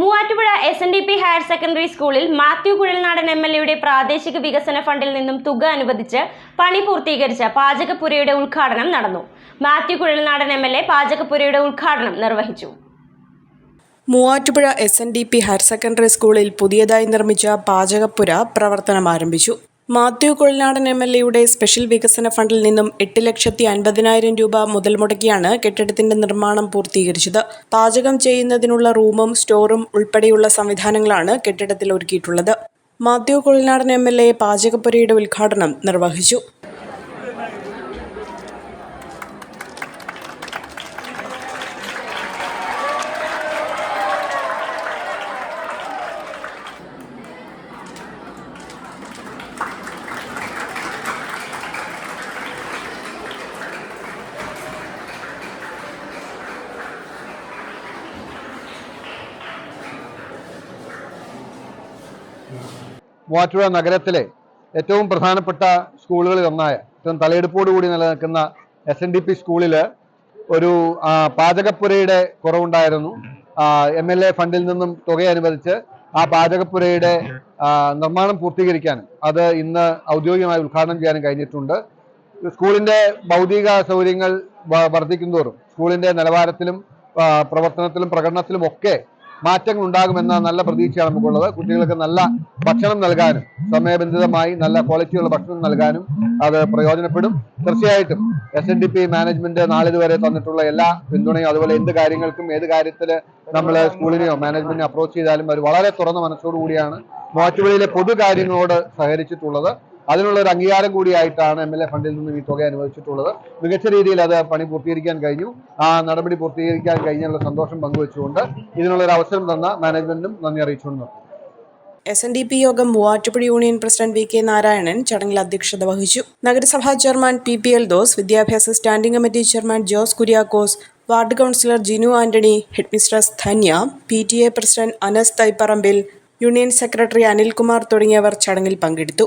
Muvattupuzha S N D P higher secondary സ്കൂളിൽ Mathew Kuzhalnadan M L എയുടെ പ്രാദേശിക വികസന ഫണ്ടിൽ നിന്നും തുക അനുവദിച്ച് പണി പൂർത്തീകരിച്ച പാചകപ്പുരയുടെ ഉദ്ഘാടനം നടന്നു. Mathew Kuzhalnadan M L A പാചകപ്പുരയുടെ ഉദ്ഘാടനം നിർവഹിച്ചു. Muvattupuzha S N D P higher secondary സ്കൂളിൽ പുതിയതായി നിർമ്മിച്ച പാചകപ്പുര പ്രവർത്തനം ആരംഭിച്ചു. മാത്യു കൊഴിനാടൻ എം എൽ എയുടെ സ്പെഷ്യൽ വികസന ഫണ്ടിൽ നിന്നും എട്ട് ലക്ഷത്തി അൻപതിനായിരം രൂപ മുതൽ മുടക്കിയാണ് കെട്ടിടത്തിന്റെ നിർമ്മാണം പൂർത്തീകരിച്ചത്. പാചകം ചെയ്യുന്നതിനുള്ള റൂമും സ്റ്റോറും ഉൾപ്പെടെയുള്ള സംവിധാനങ്ങളാണ് കെട്ടിടത്തിൽ ഒരുക്കിയിട്ടുള്ളത്. Mathew Kuzhalnadan M L A പാചകപ്പുരയുടെ ഉദ്ഘാടനം നിർവഹിച്ചു. മൂവാറ്റുപുഴ നഗരത്തിലെ ഏറ്റവും പ്രധാനപ്പെട്ട സ്കൂളുകളിൽ ഒന്നായ ഏറ്റവും തലയെടുപ്പോടുകൂടി നിലനിൽക്കുന്ന എസ് എൻ ഡി പി സ്കൂളിൽ ഒരു പാചകപ്പുരയുടെ കുറവുണ്ടായിരുന്നു. എം എൽ എ ഫണ്ടിൽ നിന്നും തുക അനുവദിച്ച് ആ പാചകപ്പുരയുടെ നിർമ്മാണം പൂർത്തീകരിക്കാനും അത് ഇന്ന് ഔദ്യോഗികമായി ഉദ്ഘാടനം ചെയ്യാനും കഴിഞ്ഞിട്ടുണ്ട്. സ്കൂളിന്റെ ഭൗതിക സൗകര്യങ്ങൾ വർദ്ധിക്കുന്തോറും സ്കൂളിന്റെ നിലവാരത്തിലും പ്രവർത്തനത്തിലും പ്രകടനത്തിലും ഒക്കെ മാറ്റങ്ങൾ ഉണ്ടാകുമെന്ന നല്ല പ്രതീക്ഷയാണ് നമുക്കുള്ളത്. കുട്ടികൾക്ക് നല്ല ഭക്ഷണം നൽകാനും സമയബന്ധിതമായി നല്ല ക്വാളിറ്റിയുള്ള ഭക്ഷണം നൽകാനും അത് പ്രയോജനപ്പെടും. തീർച്ചയായിട്ടും S N D P management നാളിതുവരെ തന്നിട്ടുള്ള എല്ലാ പിന്തുണയും അതുപോലെ എന്ത് കാര്യങ്ങൾക്കും ഏത് കാര്യത്തിൽ നമ്മൾ സ്കൂളിനെയോ മാനേജ്മെന്റിനെ അപ്രോച്ച് ചെയ്താലും അവർ വളരെ തുറന്ന മനസ്സോടുകൂടിയാണ്. മൂവാറ്റുപുഴയിലെ പൊതുകാര്യങ്ങളോട് സഹകരിച്ചിട്ടുള്ളത്. അതിനുള്ള ഒരു അംഗീകാരം കൂടിയായിട്ടാണ് എം എൽ എ ഫണ്ടിൽ നിന്നും ഈ തുക അനുവദിച്ചിട്ടുള്ളത്. മികച്ച രീതിയിൽ അത് പണി പൂർത്തീകരിക്കാൻ കഴിഞ്ഞു. ആ നടപടി പൂർത്തീകരിക്കാൻ കഴിഞ്ഞുള്ള സന്തോഷം പങ്കുവെച്ചുകൊണ്ട് ഇതിനുള്ള ഒരു അവസരം തന്ന മാനേജ്മെന്റിനും നന്ദി അറിയിച്ചുകൊണ്ട്. എസ് എൻ ഡി പി യോഗം Muvattupuzha union president V K Narayanan ചടങ്ങിൽ അധ്യക്ഷത വഹിച്ചു. നഗരസഭാ chairman P P Eldhose വിദ്യാഭ്യാസ standing committee chairman Jose Kuriakose ward councillor Jinu Antony headmistress Dhanya P T A president Anas Thaiparambil union secretary Anilkumar തുടങ്ങിയവർ ചടങ്ങിൽ പങ്കെടുത്തു.